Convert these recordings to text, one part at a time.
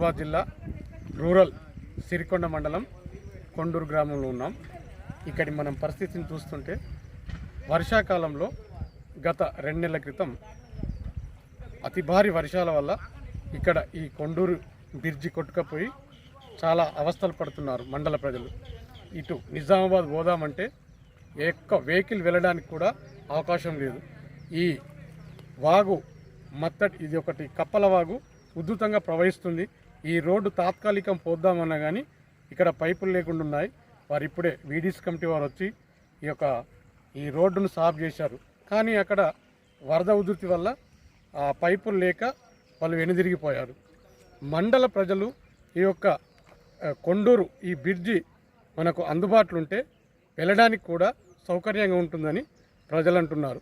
నిజామాబాద్ జిల్లా రూరల్ సిరికొండ మండలం కొండూరు గ్రామంలో ఉన్నాం. ఇక్కడి మనం పరిస్థితిని చూస్తుంటే వర్షాకాలంలో గత రెండు నెలల క్రితం అతి భారీ వర్షాల వల్ల ఇక్కడ ఈ కొండూరు బ్రిడ్జి కొట్టుకపోయి చాలా అవస్థలు పడుతున్నారు మండల ప్రజలు. ఇటు నిజామాబాద్ పోదామంటే ఎక్క వెహికల్ వెళ్ళడానికి కూడా అవకాశం లేదు. ఈ వాగు మత్తటి ఇది ఒకటి కప్పల వాగు ఉధృతంగా ప్రవహిస్తుంది. ఈ రోడ్డు తాత్కాలికం పోద్దామన్నా కానీ ఇక్కడ పైపులు లేకుండా ఉన్నాయి. వారు ఇప్పుడే వీడీస్ కమిటీ వారు వచ్చి ఈ యొక్క ఈ రోడ్డును సాఫ్ చేశారు. కానీ అక్కడ వరద ఉధృతి వల్ల ఆ పైపులు లేక వాళ్ళు వెనుదిరిగిపోయారు. మండల ప్రజలు ఈ యొక్క కొండూరు ఈ బ్రిడ్జి మనకు అందుబాటులో ఉంటే వెళ్ళడానికి కూడా సౌకర్యంగా ఉంటుందని ప్రజలు అంటున్నారు.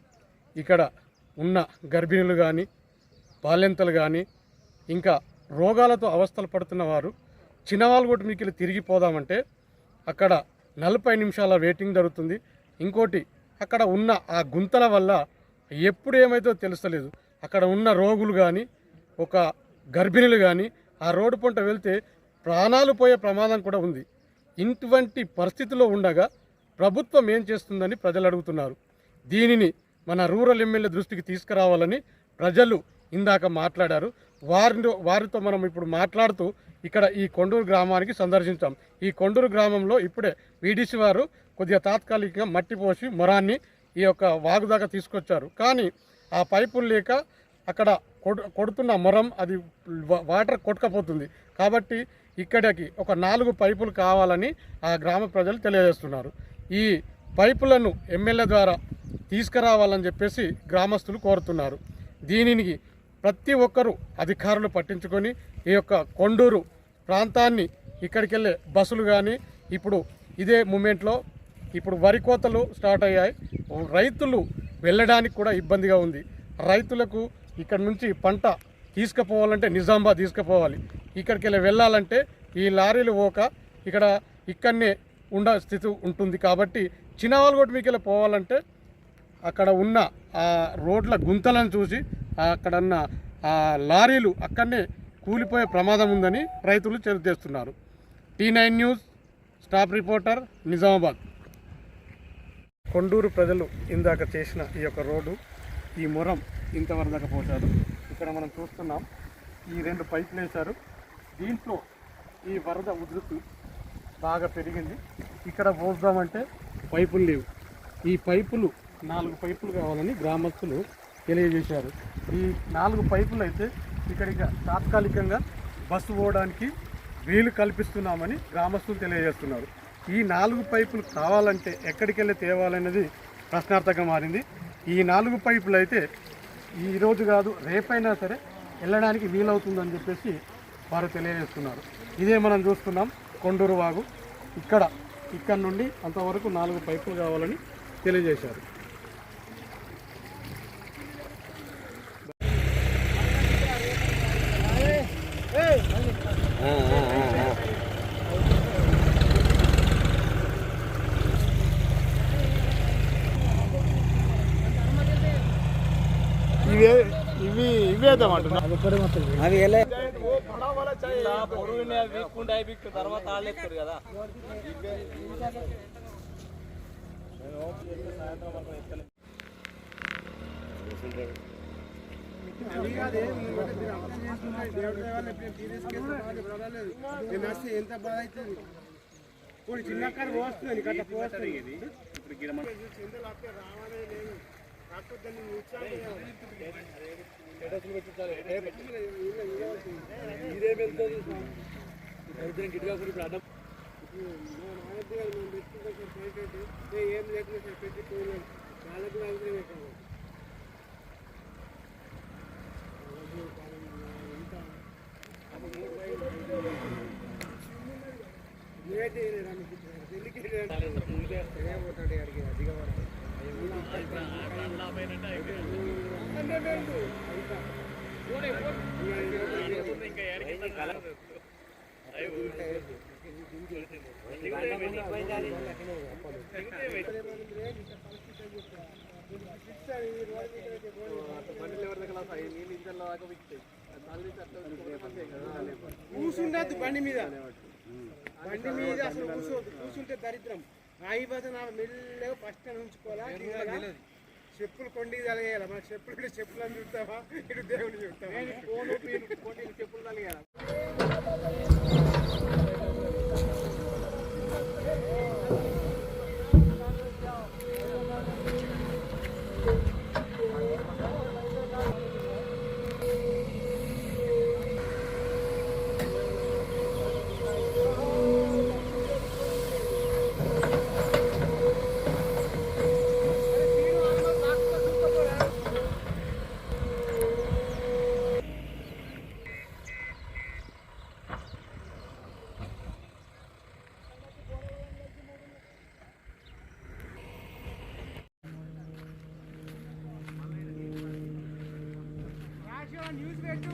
ఇక్కడ ఉన్న గర్భిణులు కానీ బాల్యంతలు కానీ ఇంకా రోగాలతో అవస్థలు పడుతున్న వారు చిన్నవాళ్ళగొట్టు మీకు తిరిగిపోదామంటే అక్కడ నలభై నిమిషాల వెయిటింగ్ జరుగుతుంది. ఇంకోటి అక్కడ ఉన్న ఆ గుంతల వల్ల ఎప్పుడు ఏమైతే తెలుస్తలేదు. అక్కడ ఉన్న రోగులు కానీ ఒక గర్భిణులు కానీ ఆ రోడ్డు పంట వెళ్తే ప్రాణాలు పోయే ప్రమాదం కూడా ఉంది. ఇటువంటి పరిస్థితిలో ఉండగా ప్రభుత్వం ఏం చేస్తుందని ప్రజలు అడుగుతున్నారు. దీనిని మన రూరల్ ఎమ్మెల్యే దృష్టికి తీసుకురావాలని ప్రజలు ఇందాక మాట్లాడారు. వారిని వారితో మనం ఇప్పుడు మాట్లాడుతూ ఇక్కడ ఈ కొండూరు గ్రామానికి సందర్శించాం. ఈ కొండూరు గ్రామంలో ఇప్పుడే వీడీసీ వారు కొద్దిగా తాత్కాలికంగా మట్టి పోసి మొరాన్ని ఈ యొక్క వాగు దాకా తీసుకొచ్చారు. కానీ ఆ పైపులు లేక అక్కడ కొడు కొడుతున్న మొరం అది వాటర్ కొట్టుకపోతుంది. కాబట్టి ఇక్కడికి ఒక నాలుగు పైపులు కావాలని ఆ గ్రామ ప్రజలు తెలియజేస్తున్నారు. ఈ పైపులను ఎమ్మెల్యే ద్వారా తీసుకురావాలని చెప్పేసి గ్రామస్తులు కోరుతున్నారు. దీనికి ప్రతి ఒక్కరూ అధికారులు పట్టించుకొని ఈ యొక్క కొండూరు ప్రాంతాన్ని ఇక్కడికి వెళ్ళే బస్సులు కానీ ఇప్పుడు ఇదే మూమెంట్లో ఇప్పుడు వరి కోతలు స్టార్ట్ అయ్యాయి. రైతులు వెళ్ళడానికి కూడా ఇబ్బందిగా ఉంది. రైతులకు ఇక్కడ నుంచి పంట తీసుకుపోవాలంటే నిజామాబాద్ తీసుకుపోవాలి. ఇక్కడికి వెళ్ళి వెళ్ళాలంటే ఈ లారీలు పోక ఇక్కడ ఇక్కడనే ఉండ స్థితి ఉంటుంది కాబట్టి చిన్నవాళ్ళగొట్టు మీకు వెళ్ళి పోవాలంటే అక్కడ ఉన్న ఆ రోడ్ల గుంతలను చూసి అక్కడన్న ఆ లారీలు అక్కడనే కూలిపోయే ప్రమాదం ఉందని రైతులు చేస్తున్నారు. T nine news staff reporter Nizamabad. Konduru ప్రజలు ఇందాక చేసిన ఈ యొక్క రోడ్డు ఈ మొరం ఇంతవరకు దాకా పోశారు. ఇక్కడ మనం చూస్తున్నాం ఈ రెండు పైపులు వేశారు. దీంట్లో ఈ వరద ఉధృతి బాగా పెరిగింది. ఇక్కడ పోద్దామంటే పైపులు లేవు. ఈ పైపులు నాలుగు పైపులు కావాలని గ్రామస్తులు తెలియజేశారు. ఈ నాలుగు పైపులు అయితే ఇక్కడికి తాత్కాలికంగా బస్సు పోవడానికి వీలు కల్పిస్తున్నామని గ్రామస్తులు తెలియజేస్తున్నారు. ఈ నాలుగు పైపులు కావాలంటే ఎక్కడికి వెళ్ళి తేవాలనేది ప్రశ్నార్థకం మారింది. ఈ నాలుగు పైపులు అయితే ఈరోజు కాదు రేపైనా సరే వెళ్ళడానికి వీలవుతుందని చెప్పేసి వారు తెలియజేస్తున్నారు. ఇదే మనం చూస్తున్నాం కొండూరు వాగు ఇక్కడ ఇక్కడ నుండి అంతవరకు నాలుగు పైపులు కావాలని తెలియజేశారు. ఇవి ఇవేద్దామంటున్నా అవి ఎలా తర్వాత వాళ్ళు ఎక్కుతారు కదా ఎంత బాధ అవుతుంది ఇప్పుడు చిన్న కారు పోస్తుంది గట్ట పోస్తుంది ఇప్పుడు రావాలే లేదు కాకపోతే నేను ఇదే వెళ్తుంది గిట్టుగా ఇప్పుడు అడ్డం ఏం లేకుండా సార్ పెట్టి పోలేదు వాళ్ళకు అవసరం పెట్టాము నువ్వైతే పోతాడు అడిగి ఎవరి బండి మీద. బండి మీద అసలు కూర్చోవద్దు కూర్చుంటే దరిద్రం. ఆగిపోతే నా మెల్లగా ఫస్ట్ ఉంచుకోవాలా చెప్పులు కొండి తలగేయాలి మన చెప్పులు ఇటు చెప్పులు అని చూస్తావా? ఇటు దేవుని చూస్తావా? చెప్పులు తలగేయాలి న్యూస్ పెట్టు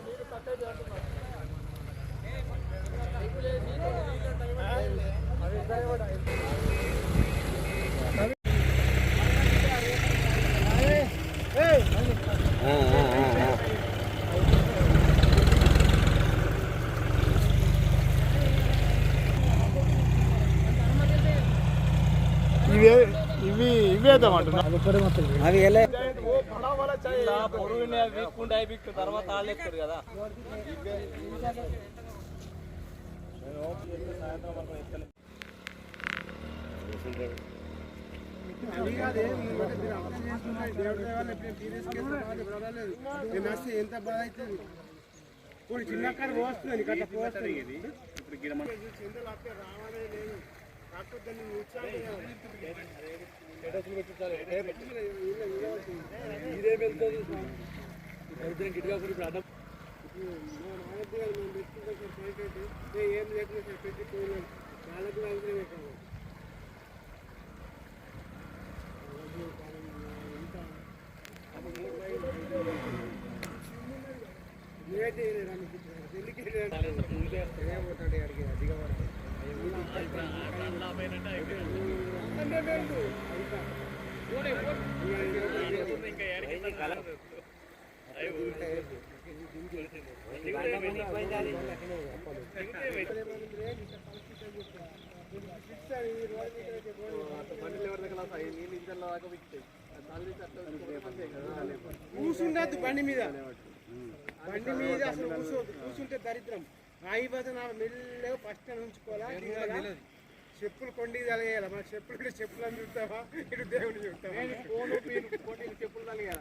ఇవే కదా అది కాదే, అర్థం చేసుకుంటే దేవుడి ఇప్పుడు టీవీఎస్ కేసులో బాగా పర్వాలేదు. నేను వస్తే ఎంత బాధ అవుతుంది ఇప్పుడు చిన్న కారు పోస్తుంది కట్ట పోస్తుంది ఇప్పుడు చింతలు అట్టే రావాలే లేదు కాకపోతే దాన్ని ఉత్సాహం ఇదే వెళ్తుంది ఏం లేకుండా సార్ పెట్టి పోయినాం వాళ్ళకు అవసరం కూసుండద్దు బండి మీద. బండి మీద అసలు కూర్చోవద్దు కూర్చుంటే దరిద్రం. ఆగిపోతే నా మెల్లగా ఫస్ట్ ఉంచుకోవాలా? చెప్పులు కొండి తలగేయాలి? మన చెప్పులు చెప్పులు అని చూస్తావా? ఇటు దేవుని చూస్తావా? చెప్పులు తలగేయాలి?